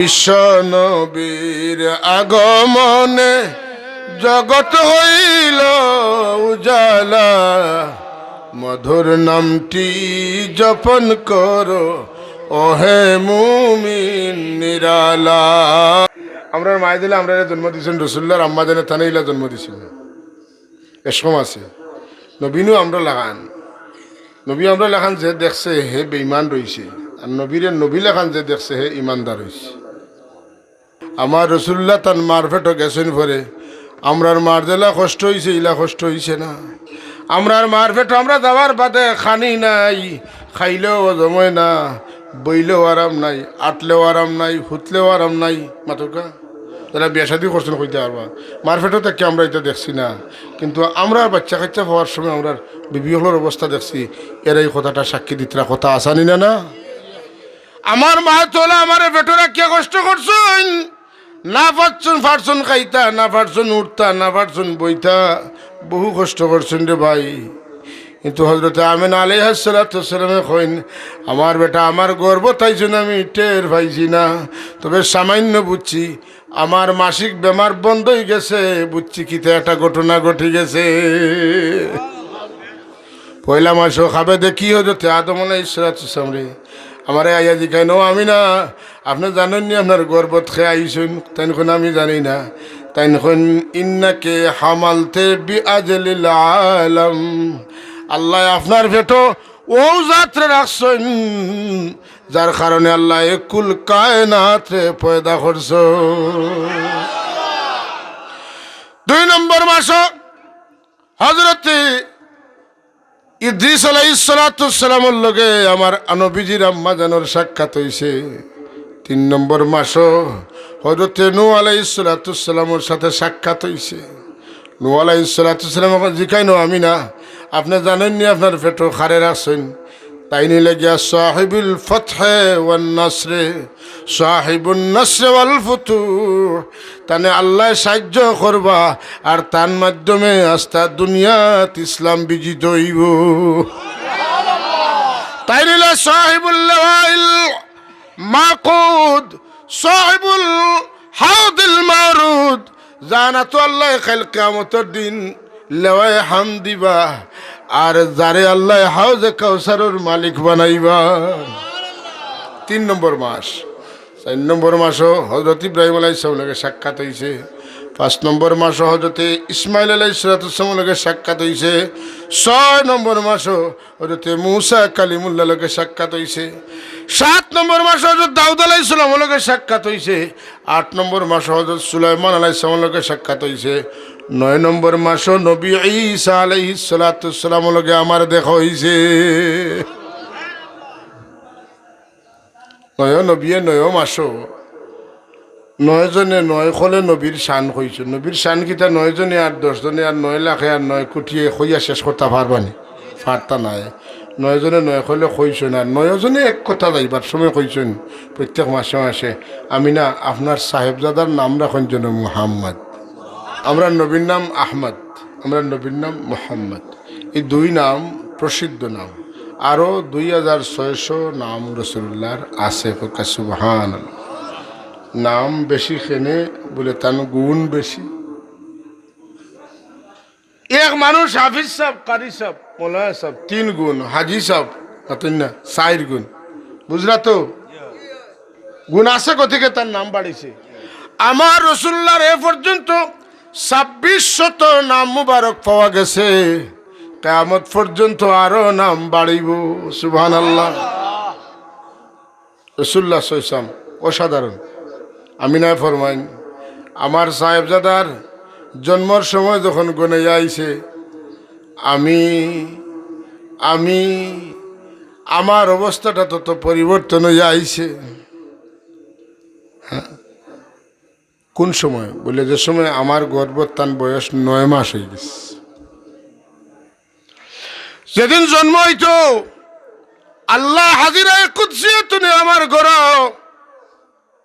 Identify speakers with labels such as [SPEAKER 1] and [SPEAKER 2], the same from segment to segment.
[SPEAKER 1] বিশ্বনবীর আগমনে জগৎ হইল উজালা। মধুর নামটি জপন করো, ওহে মুমিন নিরালা। আমরা মায় দিলে আমরা জন্ম দিয়েছেন রসুল্লার আম্মা জানে তানাইলা জন্ম দিয়েছিল এসম আছে। নবীনও আমরা লাগান। নবী আমরা লেখান যে দেখছে হে বেঈমান রইছে, আর নবীরে নবী লেখান যে দেখছে হে ইমানদার হইছে। আমার রসুল্লাহ তার মারফেটও গেছেন পরে। আমরার মার দিলা কষ্ট হয়েছে ইলা কষ্ট হইছে না। আমরার মারফেট আমরা যাওয়ার বাদে খানি নাই, খাইলেও জময় না, বইলেও আরাম নাই, আটলেও আরাম নাই, হুতলেও আরাম নাই। মাতকা যারা বিয়া শাদি করছেন কইতে পারবা। মারফেটও থেকে আমরা এটা দেখছি না। কিন্তু আমরা বাচ্চা কাচ্চা হওয়ার সময় আমরা বিবিহলের অবস্থা দেখছি। এর এই কথাটা সাক্ষী দিতরা কথা আসানি না না? আমার মা তোলা আমার বেটোরা কে কষ্ট করছেন। না পারছুন ফাটছুন খাইতা, না পারছুন উঠতা, না পারছুন বইতা। বহু কষ্ট করছেন রে ভাই। কিন্তু হজরত আমেন আলিহাসালামে কইন, আমার বেটা আমার গর্ব, তাই জন্য আমি টের পাইছি না। তবে সামান্য বুঝছি, আমার মাসিক বেমার বন্ধ হয়ে গেছে। বুঝছি কিতে একটা ঘটনা ঘটে গেছে। পয়লা মাসও খাবে দেখি হজরত আদম আলাইসালাম রে। আমার আইয়া জিখাই, নো, আমি না। আপনি জানেন নি আপনার গর্বত খেয়ে আইসুন? তাই আমি জানি না। তাই ইন্নাকে হামালতে বি আজলিল আল্লাহ আপনার ভেটো ও যাত্রা রাখছেন, যার কারণে আল্লাহ একুল কায়নাতে পয়দা করছ দুই নম্বর মাস হজরতে ইদ্রিস আলাইসালাতামের লগে আমার আনবিজির আম্মা জানোর সাক্ষাৎ হয়েছে তিন নম্বর মাসও হজরত নু আলাইসালাতামের সাথে সাক্ষাৎ হয়েছে নু আলাইসালাতাম জিকাই নো আমি না। আপনি জানেননি আপনার পেটো খারে রাখছেন তাই নিলে গিয়া সাহেবুল ফতহে ওয়ান নাসরে সাহেবুল নাসরে ওয়াল ফুতুহ। তানে আল্লাহ সাহায্য করবা, আর তার মাধ্যমে আস্থা দুনিয়াত ইসলাম বিজিত হইব। তাই নিলে সাহেবুল লাওয়াইল মাকুদ, সাহেবুল হাউদিল মারুদ। জানা তো আল্লাহ খাইল কামতর দিন, লেওয়ায় হাম দিবা। আর যারে আল্লাহ হাউজে কাউসারুর মালিক বানাইবা। তিন নম্বর মাস। চার নম্বর মাসও হজরত ইব্রাহিম আলাইসালামকে সাক্ষাৎ হয়েছে পাঁচ নম্বর মাসও হজরতে ইসমাইল আলাইসালামকে সাক্ষাৎ হয়েছে ছয় নম্বর মাসও হজরতে মুসা কালিমুল্লাহকে সাক্ষাৎ হয়েছে সাত নম্বর মাসে হজরত দাউদ আলাইসালামকে সাক্ষাৎ হয়েছে আট নম্বর মাসে হজরত সুলাইমান আলাইসালামকে সাক্ষাৎ হয়েছে নয় নম্বর মাসও নবী ঈসা আলাইহি সালাতামকে আমার দেখা হয়েছে নয় নবীয়ে নয় মাসও নয়জনে নয় খলে নবীর শান কইছে নবীর শান কিতা নয়জনে আর দশজনে আর নয় লাখে আর নয় কোটিয়ে কইয়া শেষ করতে পারবানি পারতা নাই। নয়জনে নয় খলে কইছেন না। নয়জনে এক কথা যাইবার সময় কইছেন প্রত্যেক মাসে মাসে। আমি না আপনার সাহেবজাদার নাম রাখেন যেন মুহাম্মদ। আমরা নবীর নাম আহমদ। আমরা নবীর নাম মোহাম্মদ। এই দুই নাম প্রসিদ্ধ নাম। আরও দুই হাজার ছয়শো নাম রসুল্লাহর আছে সুবহান নাম বেশি খেনে বলে তার গুণ বেশি। এক মানুষ হাফিজ সাহ কারি সাহ মোলায় সাহ তিন গুণ, হাজি সাহ না, চার গুণ। বুঝলা তো? গুণ আছে গতিকে তার নাম বাড়িছে। আমার রসুল্লার এ পর্যন্ত ছাব্বিশ শত নাম মুবারক পাওয়া গেছে। কেমত পর্যন্ত আরও নাম বাড়িব সুবহান আল্লাহ রসুল্লাহ সৈসাম অসাধারণ। আমি না ফরমাইন, আমার সাহেবজাদার জন্মর সময় যখন গনে আইছে আমি আমি, আমার অবস্থাটা তত পরিবর্তন হয়ে আইছে। হ্যাঁ? কোন সময়? বলে যে সময় আমার গর্ভস্থান বয়স নয় মাস হয়ে গেছে। যেদিন জন্ম হইতো, আল্লাহ হাজিরায় কুৎসিয়ে তুমি আমার ঘর।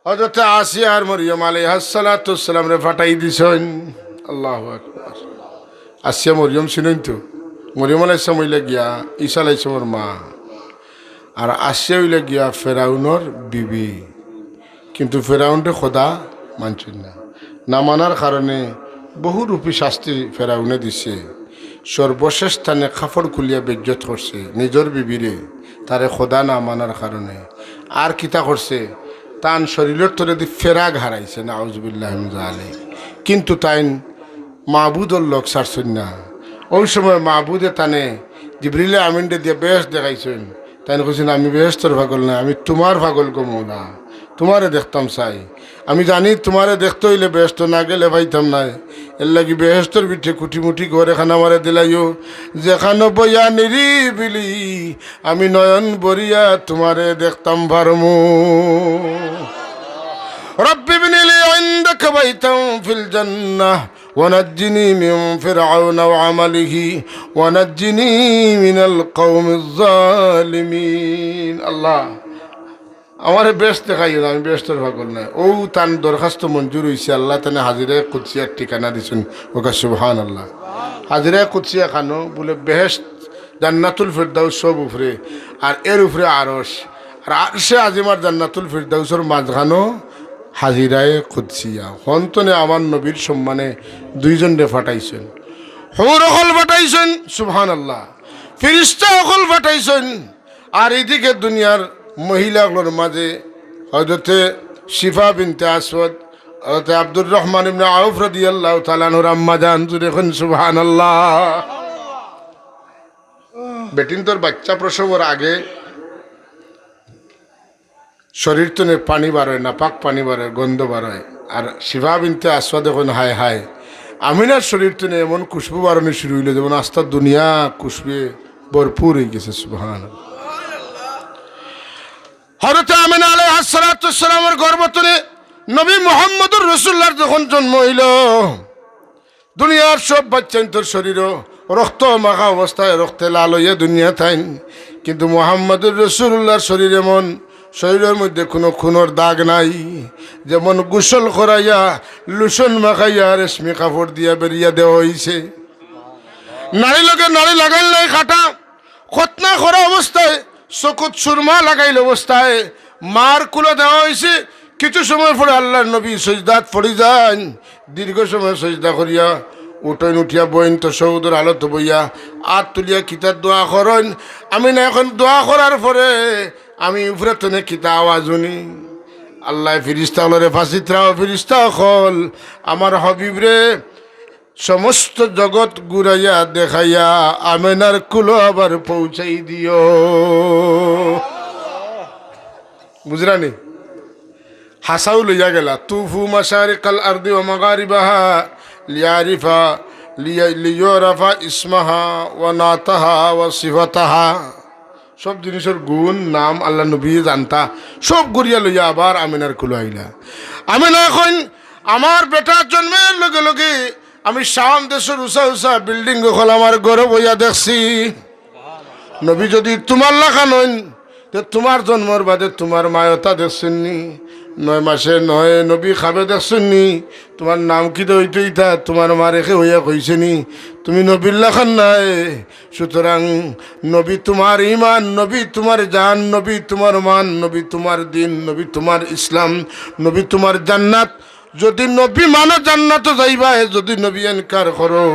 [SPEAKER 1] হজরতে আসিয়ার মরিয়ম আলী হাসালাতাম রে ফাটাই দিছেন। আল্লাহ আকবার। আসিয়া মরিয়ম শুনেন তো মরিয়ম আলাইসাম হইলে গিয়া ঈশা আলাইসামর মা আর আসিয়া হইলে গিয়া ফেরাউনর বিবি কিন্তু ফেরাউনটে খোদা মানছেন না না মানার কারণে বহুরূপী শাস্তি ফেরাউনে দিছে সর্বশেষ স্থানে খাফড় খুলিয়া বেজ্জত করছে নিজের বিবিরে তারে খোদা না মানার কারণে আর কিতা করছে তান শরীরের তরে ফেরাগ হারাইছে না আউজবিল্লাহ কিন্তু তাইন মাহবুদর লোক সারছেন না ওই সময় মাহবুদে তানে জিবরিলে আমিনে দিয়ে বেহস দেখাইছেন। তাই কৈছেন, আমি বেহস্তর ভাগল না আমি তোমার ভাগল কমো না তোমারে দেখতাম চাই। আমি জানি তোমারে দেখতে হইলে ব্যস্ত না গেলে ভাইতাম নাই। এর লাগি বেহস্তর পিঠে কুটিমুটি ঘরে খানা মারে দিলাইও। যেখানো বইয়া নিরিবিলি আমি নয়ন বরিয়া তোমারে দেখতাম পারমু রব্বিবিনিলি অন্ধ ভাইতাম ফিল জন্না ونجني من فرعون وعمله ونجني من القوم الظالمين الله আমার বেশ দেখাই আমি ব্যস্তর ভাগল নাই ও তান দরখাস্ত মঞ্জুর হয়েছে আল্লাহ তানে হাজিরায় কুচিয়ার ঠিকানা দিছেন ওকা সুবহান আল্লাহ হাজিরায় কুচিয়া খানো বলে বেহেস্ট জান্নাতুল ফিরদাউস সব উপরে আর এর উপরে আরস আর আরশে আজিমার জান্নাতুল ফিরদাউসের মাঝখানো হাজিরায় কুচিয়া হন্তনে আমার নবীর সম্মানে দুইজনরে ফাটাইছেন। হৌর অকল ফাটাইছেন সুবহান আল্লাহ ফিরিস্তা অকল ফাটাইছেন। আর এদিকে দুনিয়ার মহিলাগুলোর মাঝে হজরতে শিফা বিনতে আসওয়াদ হজরতে আব্দুর রহমান ইবনে আউফ রাদিয়াল্লাহু তাআলা আনহুর আম্মা জান দেখুন, সুবহানাল্লাহ। বেটিন তোর বাচ্চা প্রসবের আগে শরীর তো পানি বাড়য় নাপাক পানি বাড়য় গন্ধ বাড়য় আর শিবা বিনতে আসওয়াদ এখন হায় হায়। আমিনার শরীর তো এমন খুশবু বাড়ানো শুরু হইল যেমন আস্তার দুনিয়া খুশবে ভরপুর হয়ে গেছে, সুবহানাল্লাহ। হরতে আমিন আলাই হাসালামের গর্ভতনে নবী মোহাম্মদুর রসুল্লার যখন জন্ম হইল, দুনিয়ার সব বাচ্চা তোর শরীরও রক্ত মাখা অবস্থায় রক্তে লাল হইয়া দুনিয়া থাইন। কিন্তু মোহাম্মদুর রসুল্লাহর শরীর এমন শরীরের মধ্যে কোনো খুনোর দাগ নাই। যেমন গোসল করাইয়া, লুসন মাখাইয়া রেশমি কাপড় দিয়া বেরিয়া দেওয়া হয়েছে নারী লোকে নারী লাগাইল নাই খাটা। খতনা করা অবস্থায় চকুত সুরমা লাগাইল অবস্থায়। মার কুলো দেওয়া হয়েছে কিছু সময় পরে আল্লাহর নবী সজদাত পড়ি যান। দীর্ঘ সময় সজদা করিয়া উঠন উঠিয়া বইন তো সৌদর আলত বইয়া, আত তুলিয়া কিতার দোয়া করেন। আমি না এখন দোয়া করার পরে আমি উপরে তনে কিতা আওয়াজ শুনি। আল্লাহ ফিরিস্তা হলরে ফাঁসিত্রাও ফিরিস্তা হল। আমার হবিব রে, সমস্ত জগৎ ঘুরাইয়া দেখাইয়া আমেনার কুলো আবার পৌঁছাই দিও। বুঝরানি? হাসাও লইয়া গেলা। তুফু মাসারি কাল আর্দি ও মাগারিবাহা লিয়ারিফা, লিয়া লিয়রাফা ইসমাহা ও নাতাহা ও সিফাতাহা। সব জিনিসের গুণ, নাম আল্লাহ নবী জানতা। সব ঘুরিয়া লইয়া আবার আমিনার কুলো আইলা। আমিনা এখন আমার বেটার জন্মের লগে লগে আমি শাম দেশের উষা উষা বিল্ডিং হল আমার গৌরব হইয়া দেখছি। নবী যদি তোমার লেখা নইন, তো তোমার জন্মর বাদে তোমার মায়তা দেখছেন নি নয় মাসে নয় নবী খাবে দেখছেন নি তোমার নাম কি হইতে ইতা তোমার মা রেখে হইয়া কইছেনি। তুমি নবীর লেখান নাই সুতরাং নবী তোমার ইমান নবী তোমার জান, নবী তোমার মান, নবী তোমার দিন, নবী তোমার ইসলাম, নবী তোমার জান্নাত। যদি নবী মানো জান্নাত যাইবাই, যদি নবী এনকার করো,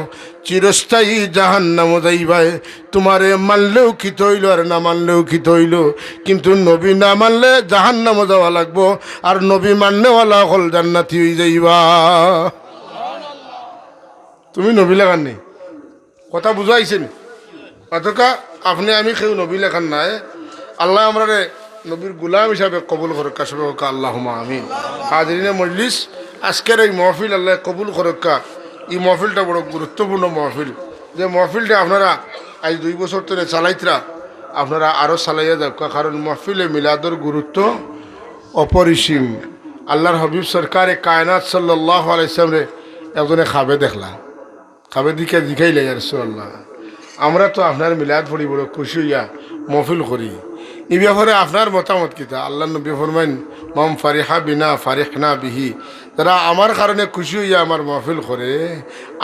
[SPEAKER 1] চিরস্থায়ী জাহান নামও যাইবাই। তোমারে মানলেও কি তৈল আর না মানলেও কি তৈল? কিন্তু নবী না মানলে জাহান নামও যাওয়া লাগবো, আর নবী মাননেওয়ালা হল জান্নাতি হয়ে যাইবা। তুমি নবী লেখান নেই। কথা বুঝাইছেন। অতকা আপনি আমি কেউ নবী লেখান নাই। আল্লাহ আমরা নবীর গুলাম হিসাবে কবুল করক্কা সবে আল্লাহ আমিন। হাজরিনে মজলিস আজকের এই মহফিল আল্লাহ কবুল করক্কা এই মহফিলটা বড় গুরুত্বপূর্ণ মহফিল। যে মহফিলটা আপনারা আজ দুই বছর ধরে চালাইতরা, আপনারা আরও চালাইয়া যাক কারণ মহফিলে মিলাদর গুরুত্ব অপরিসীম। আল্লাহর হবিব সরকারে কায়নাত সাল্লাহ আলাইসলামরে একজনে খাবে দেখলা খাবে দিকে দিখাই লাই রসুল্লাহ আমরা তো আপনার মিলাদ পড়ি বড় খুশি হইয়া মহফিল করি। এই ব্যাপারে আপনার মতামত কিতা আল্লাহ নবী ফরমাইন, মম ফারিহা বিনা ফারিহনা বিহি। তারা আমার কারণে খুশি হইয়া আমার মহফিল করে,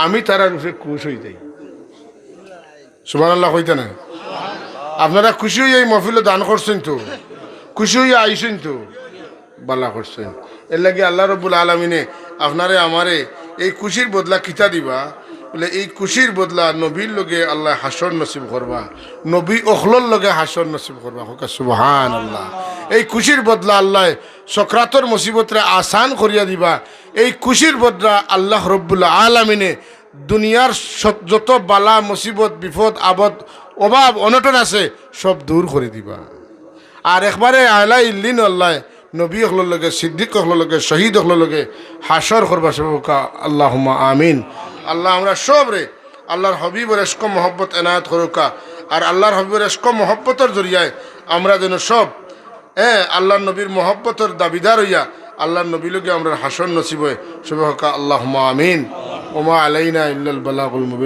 [SPEAKER 1] আমি তারা রূপে খুশ হয়ে যাই। সুমান আল্লাহ কইতে না আপনারা খুশি হইয়া এই মহফিলে দান করছেন তো? খুশি হইয়া আইসেন তো? বালা করছেন। এর লাগে আল্লাহ রব্বুল আলমিনে আপনারে আমারে এই খুশির বদলা কিতা দিবা? বলে এই খুশির বদলা নবীর লগে আল্লাহ হাসর নসিব করবা। নবী অখলর লগে হাসর নসিব করবা। হোকা সুবহান আল্লাহ এই খুশির বদলা আল্লাহ সক্রাতর মুসিবতরে আসান করিয়া দিবা। এই খুশির বদলা আল্লাহ রব্বুল্লা আলমিনে দুনিয়ার যত বালা, মুসিবত, বিপদ আবদ অভাব, অনটন আছে, সব দূর করে দিবা। আর একবারে আলা ইল্লিন আল্লাহ নবী হকলোর লগে, সিদ্দিক হকলোর লগে, শহীদ হকলোর লগে, হাসর করবা সবকা আল্লাহ আমিন। আল্লাহ আমরা সব রে, আল্লাহর হবিবর এস্ক মোহব্বত এনায়ত করুকা। আর আল্লাহর হবিবর এস্ক মোহব্বতর জরিয়ায় আমরা যেন সব হ্যাঁ আল্লাহর নবীর মোহব্বতর দাবিদার হইয়া আল্লাহর নবী লগে আমরা হাসর নসিব সবকা আল্লাহ আমিন। ওমা আলাইনা ইল্লাল বালাগুল মুবিন।